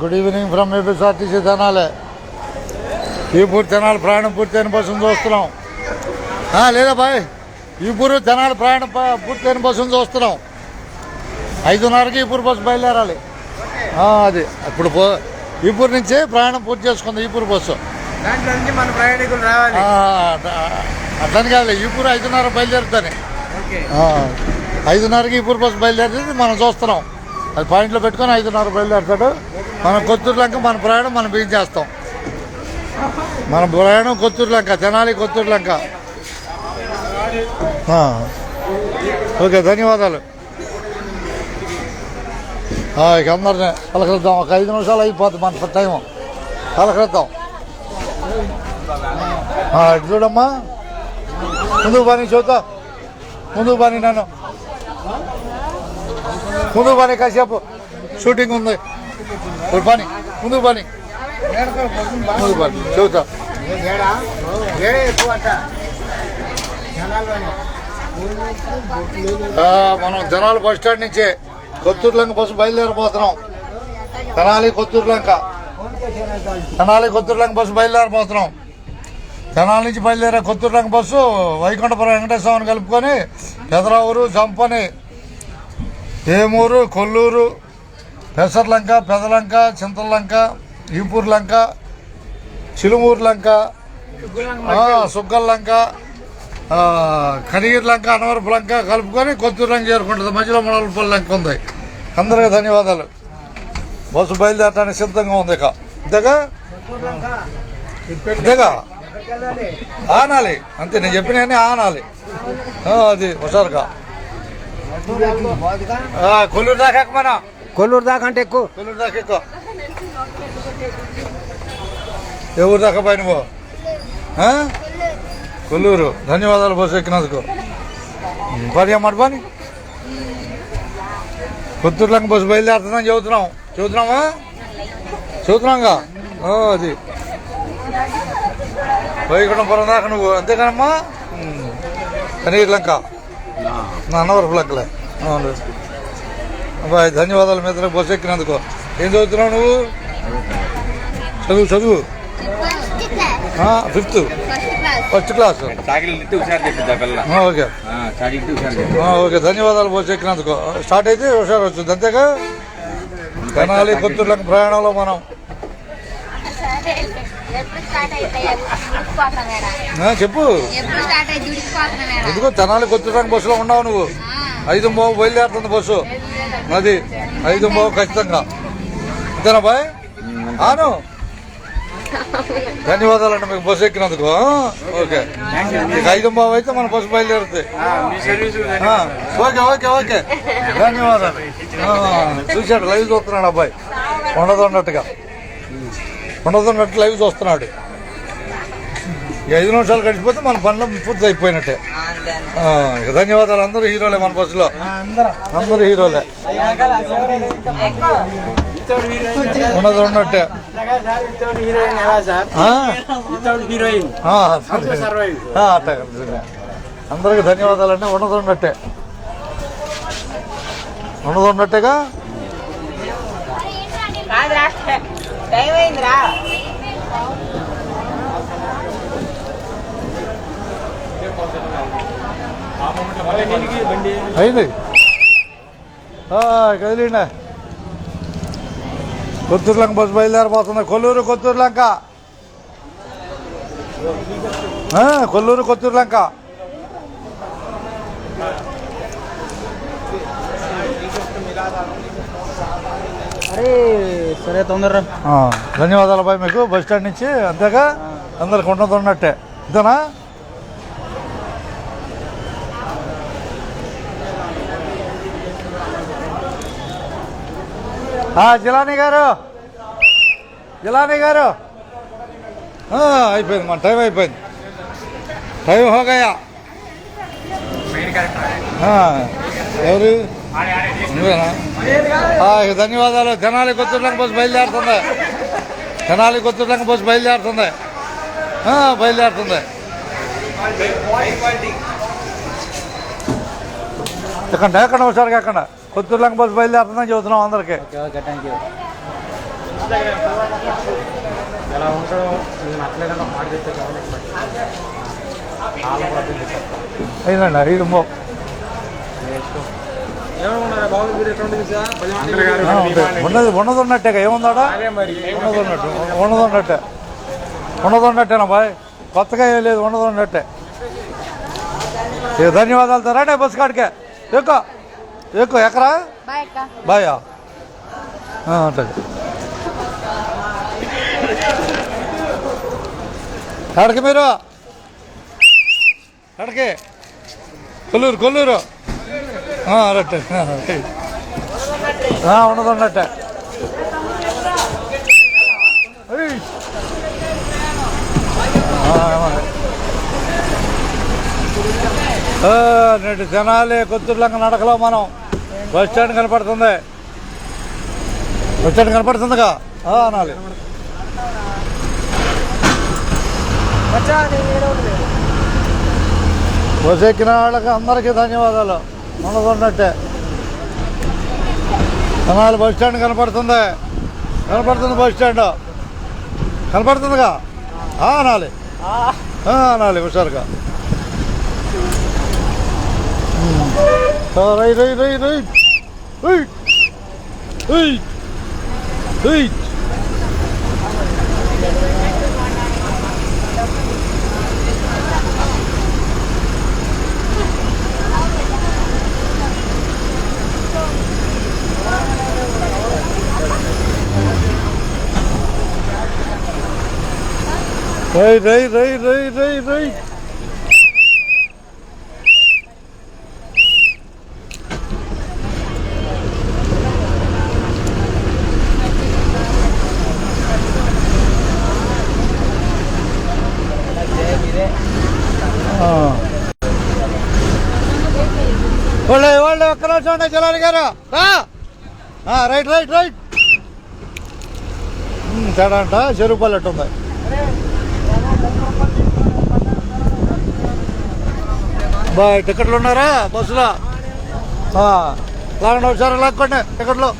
Good evening from APSRTC Tenali Ipur Tenali ప్రయాణం పూర్తయిన బస్సును చూస్తున్నాం లేదా బాయ్ ఈపూరు తెనాలి ప్రయాణం పూర్తయిన బస్సును చూస్తున్నాం ఐదున్నరకి ఈపూర్ బస్సు బయలుదేరాలి. అది. ఇప్పుడు పో ఈపూర్ నుంచి ప్రయాణం పూర్తి చేసుకుంది ఈపూర్ బస్సు దాంట్లో నుంచి మన ప్రయాణికులు రావాలి. ఆ, అట్లా- అట్లని కాదు ఈపూర్ ఐదున్నర బయలుదేరుతాను. ఐదున్నరకి ఈపూర్ బస్సు బయలుదేరుతుంది మనం చూస్తున్నాం. అది పాయింట్లో పెట్టుకొని ఐదున్నర బయలుదేరుతాడు. మనం కొత్తూరు లంక మన ప్రయాణం మనం బిగిన్ చేస్తాం? మన ప్రయాణం కొత్తూరు లంక తెనాలి కొత్తూరు లంక. ఓకే ధన్యవాదాలు. ఇక అందరిని పలకరిద్దాం. ఒక ఐదు నిమిషాలు అయిపోతుంది మన టైం పలకరిద్దాం. ఆ, చూడమ్మా. ముందుకు పని చూద్దా ముందుకు పని నన్ను. ముందుకు పని కాసేపు. షూటింగ్ ఉంది. ఇప్పుడు పని. ముందుకు పని. ముందు పని. చూద్దాం మనం జనాలు బస్ స్టాండ్ నుంచి కొత్తూరు లంక బస్సు బయలుదేరిపోతున్నాం తెనాలి కొత్తూరు లంక. తెనాలి కొత్తూరు లంక బస్సు బయలుదేరిపోతున్నాం తెనాలి నుంచి బయలుదేరే కొత్తూరు లంక బస్సు వైకుంఠపురం వెంకటేశ్వరం కలుపుకొని పెదరావూరు జంపని ఏమూరు కొల్లూరు పెసర్లంక పెదలంక చింతలంక ఈపూర్ లంక చిలుమూరు లంక ఆ, సుగ్గల్ లంక ఆ, కనీర్ లంక అనవరపు లంక కలుపుకొని కొత్తూరు లంక చేరుకుంటుంది. మధ్యలో మొడలపల్లి లంక ఉంది. అందరికీ ధన్యవాదాలు. బస్సు బయలుదేరడానికి సిద్ధంగా ఉంది ఇక. ఇంతగా ఇంతగా ఆనాలి. అంతే నేను చెప్పిన ఆనాలి. అది హుషారుగా. కొల్లూరు దాకా ఎక్కమనా కొల్లూరు దాకా అంటే ఎక్కువ. కొల్లూరు దాకా ఎక్కువ. ఊరు దాకా పైన? కొల్లూరు. ధన్యవాదాలు బస్సు ఎక్కినందుకు. పని అన్నమాట పని. కొత్తూరులంక బస్సు బయలుదేరుతుందని చెబుతున్నాం. చెబుతున్నామా చెబుతున్నాంగా? ఓ అది. వైకుంఠపురం దాకా నువ్వు. అంతేకానమ్మా? కనీర్ లంక నా అన్నవరపు లంకలే అవును. అబ్బాయి ధన్యవాదాలు మీద బస్సు ఎక్కినందుకు ఏం చదువుతున్నావు నువ్వు? చదువు చదువు. Fifth first class okay. Okay. ధన్యవాదాలు బస్సు ఎక్కినందుకు స్టార్ట్ అయితే హుషారు వచ్చింది అంతేగా? తెనాలి కొత్తూరులకు ప్రయాణంలో మనం చెప్పు. ఎందుకో తెనాలి కొత్తూరులకు బస్సులో ఉన్నావు నువ్వు. ఐదు బావు బయలుదేరుతుంది బస్సు. అది. ఐదు బావు ఖచ్చితంగా. అంతేనా బాయ్? ఆను. ధన్యవాదాలు అండి మీకు బస్సు ఎక్కినందుకు? ఓకే. ఇక ఐదు బావు అయితే మన బస్సు బయలుదేరుతుంది. మీ ఆ, ఓకే ఓకే ఓకే. ధన్యవాదాలు. ఆ, చూశాడు లైవ్ చూస్తున్నాడు అబ్బాయి. ఉండదున్నట్టుగా ఉండదున్నట్టు లైవ్ చూస్తున్నాడు. ఐదు నిమిషాలు గడిచిపోతే మన పనులు పూర్తి అయిపోయినట్టే. ధన్యవాదాలు అందరూ హీరోలే మన బస్సులో. అందరూ. హీరోలే. ఉన్నది ఉన్నట్టే. అందరికీ ధన్యవాదాలండి. ఉన్నది ఉన్నట్టే. ఉన్నది ఉన్నట్టేగా? కాదురా టైం అయిందిరా అయింది కదిలిండే. కొత్తూరు లంక బస్సు బయలుదేరిపోతుంది కొల్లూరు కొత్తూరు లంక. కొల్లూరు కొత్తూరు లంక. సరే తొందర ధన్యవాదాలు బాయ్ మీకు. బస్ స్టాండ్ నుంచి అంతేగా అందరికి ఉన్నది ఉన్నట్టే. అంతేనా ఆ, జిలానీ గారు. జిలానీ గారు. అయిపోయింది మన టైం అయిపోయింది. టైం హోగయా ఆ, ఎవరు? ధన్యవాదాలు. జనాలకి కొత్తడానికి పోసి బయలుదేరుతుంది. జనాలకి కొత్తడానికి పోసి బయలుదేరుతుంది. బయలుదేరుతుంది. ఎక్కడ ఎక్కడ ఒకసారి ఎక్కడ. కొత్తూరు లంకపోసి బయలుదేరుతుందని చెబుతున్నాం అందరికీ. ఎలా ఉంటుందో అట్లేదన్నా మాట చెప్తే అయిందండి ఐదు ఉన్నది ఉన్నది ఉన్నట్టే ఏముందాడా అదే మరి. ఉన్నది ఉన్నట్టు. ఉన్నది ఉన్నట్టే. ఉన్నది ఉన్నట్టేనా బాయ్? కొత్తగా ఏం లేదు ఉన్నది ఉన్నట్టే. ఏ ధన్యవాదాలు రండి బస్సు కాడికే. ఎక్కువ ఎక్కువ ఎకరా బాయ్ అక్క. బాయా? ఉంటుంది ఎక్కడికి మీరు? ఎక్కడికి? కొల్లూరు కొల్లూరు. రట్టే ఉన్నది ఉన్నట్టే నేటి జనాలే కొత్తూరులంక నడకలో మనం. బస్ స్టాండ్ కనపడుతుంది. బస్ స్టాండ్ కనపడుతుందిగా? అనాలి. బస్ ఎక్కిన వాళ్ళకి అందరికీ ధన్యవాదాలు. ఉన్నది ఉన్నట్టే అనాలి బస్ స్టాండ్ కనపడుతుంది. కనపడుతుంది బస్ స్టాండ్. కనపడుతుందిగా? ఆ, అనాలి. అనాలి హుషారుగా. Right right right right. Right. Right. Right. Right right రై రై రైట్ రైట్ వాళ్ళు వాళ్ళు ఒక్క నిమిషం ఉండే జలాలి గారు. Right right right. తేడా అంట చెరువు పల్లెట్టు ఉంది. బాయ్ టికెట్లు ఉన్నారా? బస్సులో? ఆ, లాగండి ఒకసారి లాక్కోండి టికెట్లు.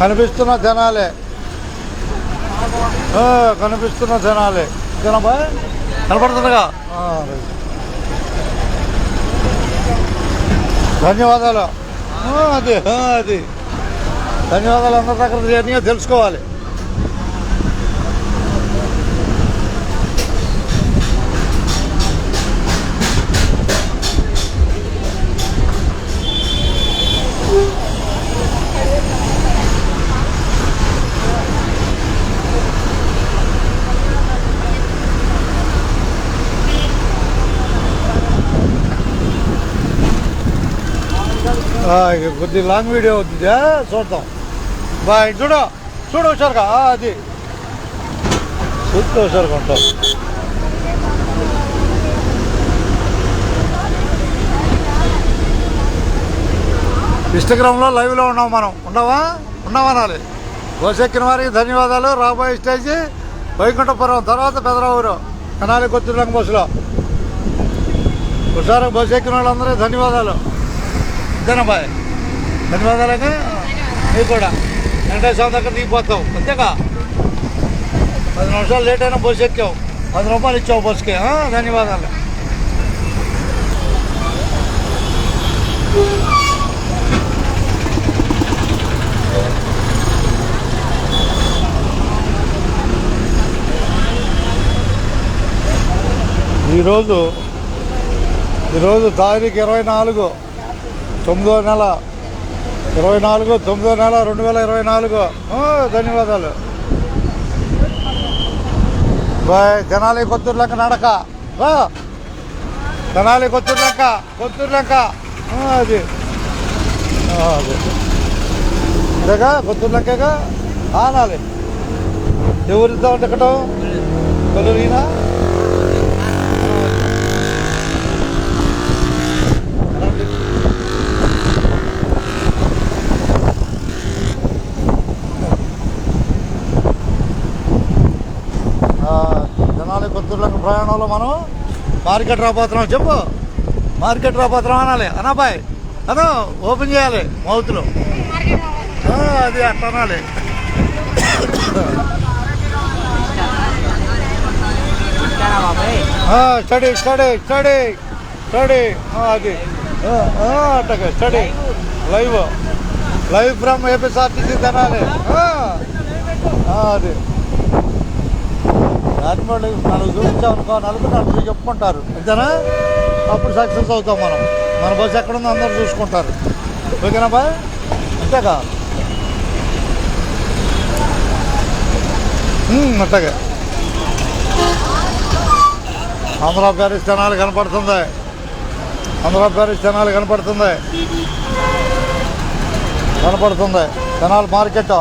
కనిపిస్తున్న జనాలే. కనిపిస్తున్న జనాలే. జనా బాయ్? కనపడుతుందిగా? ధన్యవాదాలు. అది అది. ధన్యవాదాలు అందరి దగ్గర తెలుసుకోవాలి. కొద్ది లాంగ్ వీడియో అవుతుంది చూద్దాం. బాయ్ చూడు చూడు హుషారుగా అది. చూస్తూ హుషారుగా ఉంటాం ఇన్స్టాగ్రామ్లో లైవ్లో ఉన్నాం మనం. ఉన్నావా? ఉన్నావా అనాలి గోసెక్కిన ఎక్కిన వారికి ధన్యవాదాలు. రాబోయే స్టేజ్ వైకుంఠపురం తర్వాత పెదరావూరు కనాలి కొత్తూరులంగ బస్సులో. హుషారు బస్సు ఎక్కిన వాళ్ళందరూ ధన్యవాదాలు. అంతేనా బాయ్ ధన్యవాదాలుగా నీకు కూడా. వెంకటేశ్వర స్వామి దగ్గర దిగిపోతావు అంతేగా? పది నిమిషాలు లేట్ అయినా బస్సు ఎక్కావు పది రూపాయలు ఇచ్చావు బస్సుకి. ధన్యవాదాలు. ఈరోజు ఈరోజు తారీఖు ఇరవై నాలుగు. తొమ్మిదో నెల ఇరవై నాలుగు తొమ్మిదో నెల రెండు వేల ఇరవై నాలుగు. ధన్యవాదాలు. బాయ్ తెనాలి లెక్క నడక. తెనాలి లెక్క కొత్తూరు అది. అది. అదేగా కొత్తూరులంకగా ఆనాలి. ఎవరితో టికెట్? కొలురీనా ఈయన కొత్తూరులకు ప్రయాణంలో మనం మార్కెట్ రాబోతున్నాం. చెప్పు. మార్కెట్ రాబోతున్నాం అనాలి. అనాబాయ్ అదో ఓపెన్ చేయాలి మౌత్లో. అది అట్లా అనాలి. Study study study study. అది. ఆ, అట్టగా study. Live. Live from APSRTC తినాలి. ఆ, అది. రాజమండ్రి నాలుగు చూపించాం అనుకో నలుగురు నలుగురు చెప్పుకుంటారు. అంతేనా? అప్పుడు సక్సెస్ అవుతాం మనం. మన బస్సు ఎక్కడుందో అందరూ చూసుకుంటారు. ఓకేనా బాయ్? అంతేకా అట్టగా ఆంధ్ర ప్యారిస్ జనాలు కనపడుతుంది. ఆంధ్ర ప్యారిస్ జనాలు కనపడుతుంది. కనపడుతుంది. జనాలు మార్కెట్.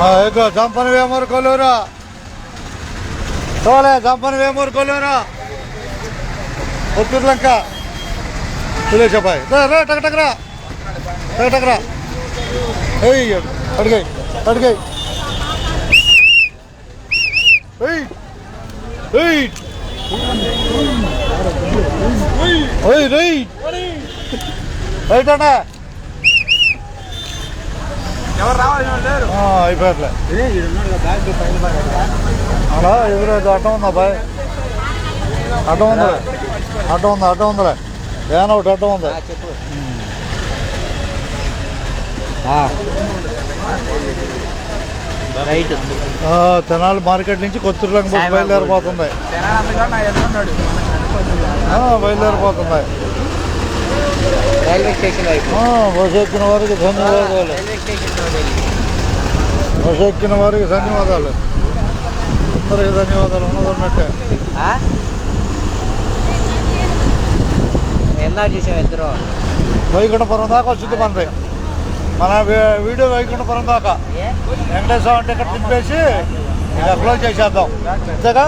జంపన వేమూరు కొల్లూరు. చూడలే జంపన వేమూరు కొల్లూరు. ఒత్తూరు లంక. పిల్లే చెప్పాయి రా టకటకరా టకటకరా ఏయ్ అడిగాయి అడిగాయి. ఏయ్ ఏయ్. ఏయ్ రైట్ రైట్ అన్నా. అయిపోయట్లే. అలా ఎదురు అడ్డం ఉందా బాయ్? అడ్డం ఉందిలే అడ్డం ఉంది అడ్డం ఉందిలే వ్యాన్ ఒకటి అడ్డం ఉంది? తెనాలి మార్కెట్ నుంచి కొత్తూరులోకి బస్సు బయలుదేరిపోతుంది బయలుదేరిపోతుంది. రైల్వే స్టేషన్ వైపు బస్సు ఎక్కిన వారికి ధన్యవాదాలు బస్సు ఎక్కిన వారికి ధన్యవాదాలు అందరికి ధన్యవాదాలు ఉన్నది ఉన్నట్టే ఎలా చూసావు ఇద్దరు వైకుంఠపురం దాకా వచ్చింది మనది మన వీడియో వైకుంఠపురం దాకా వెంకటేశ్వర ఇక్కడ తిప్పేసి ఇక క్లోజ్ చేసేద్దాం అంతేగా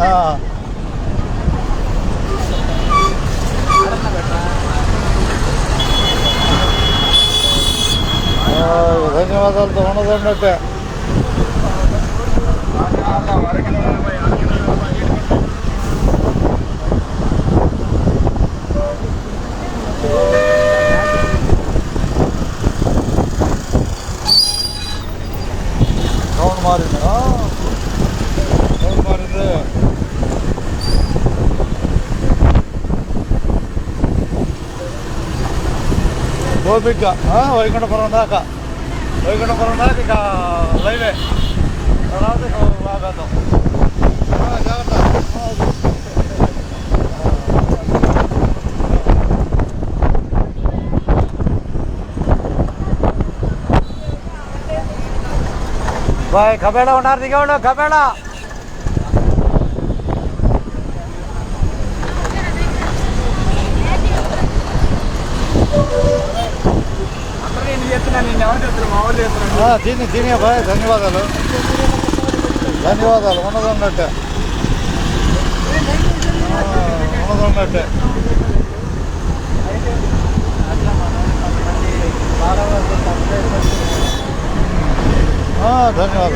ఆ. ధన్యవాదాలతో ఉన్నదన్నట్టే సౌండ్ మారింది ఆ. సౌండ్ మారింది గోపిక ఆ, వైకుంఠపురం దాకా వైకుంఠపురం దాకా ఇక లైవే తర్వాత ఇక ఆగేద్దాం. ఆ, జాగ్రత్త ఆ, బాయ్ కబేళ ఉన్నారు దిగేవాడు కబేళ నేను చెప్తున్నాను నేను ఎవరు చెప్తున్నారు మా వాళ్ళు చెప్తున్నారు ఆ, తిని తినే బాయ్ ధన్యవాదాలు. ధన్యవాదాలు. ఉన్నది ఉన్నట్టే ఉన్నది ఉన్నట్టే ధన్యవాదాలు.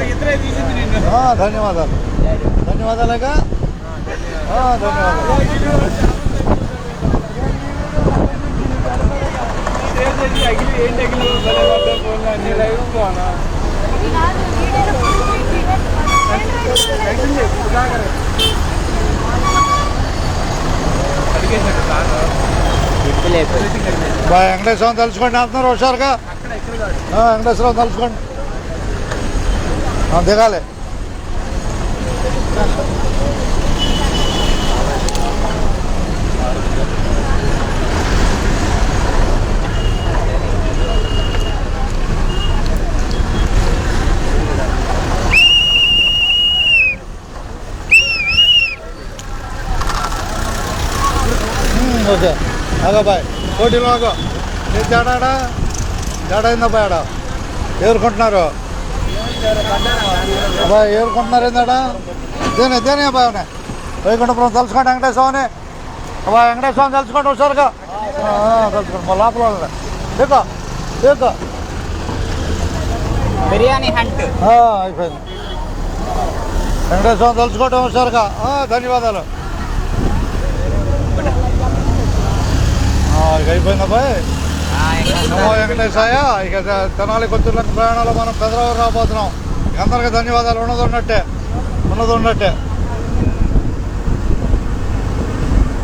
ధన్యవాదాలు. ధన్యవాదాలుగా ధన్యవాదాలు. అగిలి ఏంటి అగిలి అన్ని లైవ్ పోనా వెంకటేశ్వరం తలుచుకోండి అంటున్నారు హుషారుగా. వెంకటేశ్వరం తలుచుకోండి. ఆ, దిగాలి ఓకే ఆగా బాయ్ పోటీలో ఆగో ఏ తేడాడా తేడా అయిందా ఆడ? ఎవరుకుంటున్నారు అబ్బాయి ఎవరుకుంటున్నారు ఏందాడా దేనే దేనే అబ్బాయి ఉన్నాయి వైకుంఠపురం తలుచుకోండి వెంకటేశ్వరని. అబ్బాయి వెంకటేశ్వరం తలుచుకోండి ఆ, తలుచుకోండి. మా లోపల వాళ్ళని ఏకో ఏకో బిర్యానీ హంట్. అయిపోయింది. వెంకటేశ్వరం తలుచుకోవటం ఆ, ధన్యవాదాలు. ఇక అయిపోయింది అబ్బాయి నమో వెంకటేశాయ. ఇక తెనాలి కొత్తూరులకు ప్రయాణాలు మనం పెదరావు రాబోతున్నాం అందరికీ ధన్యవాదాలు. ఉన్నది ఉన్నట్టే. ఉన్నది ఉన్నట్టే.